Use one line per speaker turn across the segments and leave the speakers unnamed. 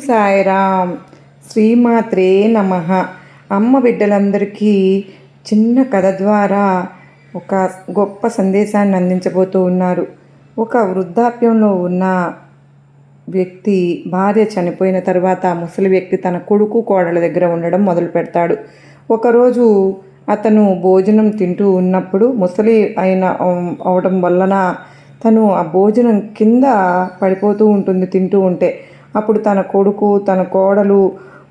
సాయిరామ్. శ్రీమాత్రే నమ. అమ్మ బిడ్డలందరికీ చిన్న కథ ద్వారా ఒక గొప్ప సందేశాన్ని అందించబోతూ ఉన్నారు. ఒక వృద్ధాప్యంలో ఉన్న వ్యక్తి భార్య చనిపోయిన తర్వాత ఆ ముసలి వ్యక్తి తన కొడుకు కోడల దగ్గర ఉండడం మొదలు పెడతాడు. ఒకరోజు అతను భోజనం తింటూ ఉన్నప్పుడు ముసలి అయిన అవడం వలన తను ఆ భోజనం కింద పడిపోతూ ఉంటుంది తింటూ ఉంటే. అప్పుడు తన కొడుకు తన కోడలు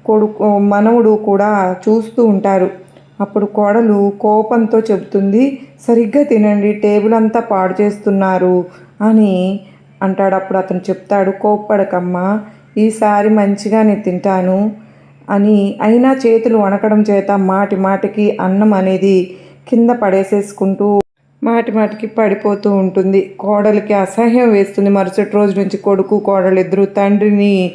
కొడుకు మనవుడు కూడా చూస్తూ ఉంటారు. అప్పుడు కోడలు కోపంతో చెబుతుంది సరిగ్గా తినండి టేబుల్ అంతా పాడు చేస్తున్నారు అని అంటాడు. అప్పుడు అతను చెప్తాడు కోప్పడకమ్మా ఈసారి మంచిగా నేను తింటాను అని. అయినా చేతులు వణకడం చేత మాటి మాటికి అన్నం అనేది కింద పడేసేసుకుంటూ మాటి మాటికి పడిపోతూ ఉంటుంది. కోడలికి అసహ్యం వేస్తుంది. మరుసటి రోజు నుంచి కొడుకు కోడలు ఇద్దరు తండ్రిని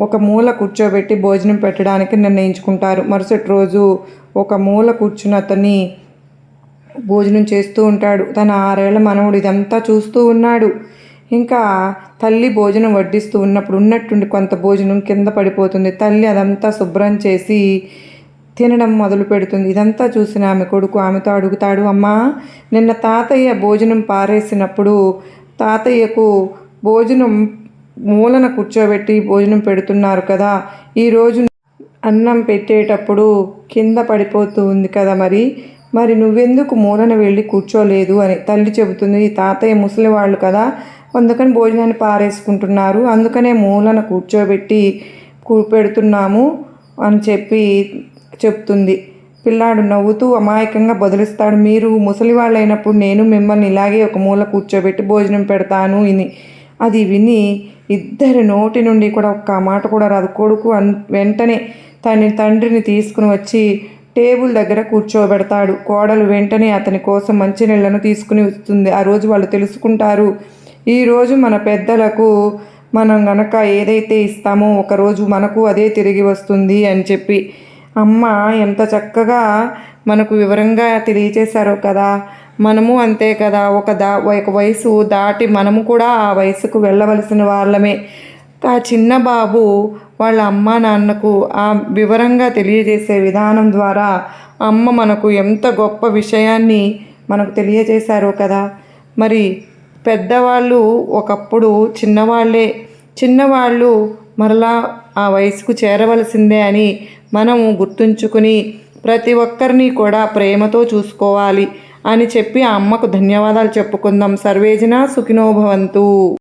ఒక మూల కూర్చోబెట్టి భోజనం పెట్టడానికి నిర్ణయించుకుంటారు. మరుసటి రోజు ఒక మూల కూర్చుని అతన్ని భోజనం చేస్తూ ఉంటాడు. తన ఆరేళ్ళ మనవుడు ఇదంతా చూస్తూ ఉన్నాడు. ఇంకా తల్లి భోజనం వడ్డిస్తూ ఉన్నప్పుడు ఉన్నట్టుండి కొంత భోజనం కింద పడిపోతుంది. తల్లి అదంతా శుభ్రం చేసి తినడం మొదలు పెడుతుంది. ఇదంతా చూసిన ఆమె కొడుకు ఆమెతో అడుగుతాడు అమ్మా నిన్న తాతయ్య భోజనం పారేసినప్పుడు తాతయ్యకు భోజనం మూలన కూర్చోబెట్టి భోజనం పెడుతున్నారు కదా ఈరోజు అన్నం పెట్టేటప్పుడు కింద పడిపోతూ ఉంది కదా మరి? మరి నువ్వెందుకు మూలన వెళ్ళి కూర్చోలేదు? అని తల్లి చెబుతుంది. తాతయ్య ముసలివాళ్ళు కదా అందుకని భోజనాన్ని పారేసుకుంటున్నారు అందుకనే మూలన కూర్చోబెట్టి పెడుతున్నాము అని చెప్పి చెప్తుంది. పిల్లాడు నవ్వుతూ అమాయకంగా బదులిస్తాడు. మీరు ముసలి వాళ్ళైనప్పుడు నేను మిమ్మల్ని ఇలాగే ఒక మూల కూర్చోబెట్టి భోజనం పెడతాను ఇని. అది విని ఇద్దరి నోటి నుండి కూడా ఒక్క మాట కూడా రాదు. కొడుకు వెంటనే తన తండ్రిని తీసుకుని వచ్చి టేబుల్ దగ్గర కూర్చోబెడతాడు. కోడలు వెంటనే అతని కోసం మంచినీళ్ళను తీసుకుని వస్తుంది. ఆ రోజు వాళ్ళు తెలుసుకుంటారు. ఈరోజు మన పెద్దలకు మనం గనక ఏదైతే ఇస్తామో ఒకరోజు మనకు అదే తిరిగి వస్తుంది అని చెప్పి అమ్మ ఎంత చక్కగా మనకు వివరంగా తెలియచేశారో కదా. మనము అంతే కదా. ఒక దా ఒక వయసు దాటి మనము కూడా ఆ వయసుకు వెళ్ళవలసిన వాళ్ళమే. ఆ చిన్న బాబు వాళ్ళ అమ్మ నాన్నకు ఆ వివరంగా తెలియజేసే విధానం ద్వారా అమ్మ మనకు ఎంత గొప్ప విషయాన్ని మనకు తెలియజేశారో కదా. మరి పెద్దవాళ్ళు ఒకప్పుడు చిన్నవాళ్ళే. చిన్నవాళ్ళు మరలా ఆ వయసుకు చేరవలసిందే అని మనము గుర్తుంచుకుని ప్రతి ఒక్కరిని కూడా ప్రేమతో చూసుకోవాలి అని చెప్పి ఆ అమ్మకు ధన్యవాదాలు చెప్పుకుందాం. సర్వేజన సుఖినోభవంతు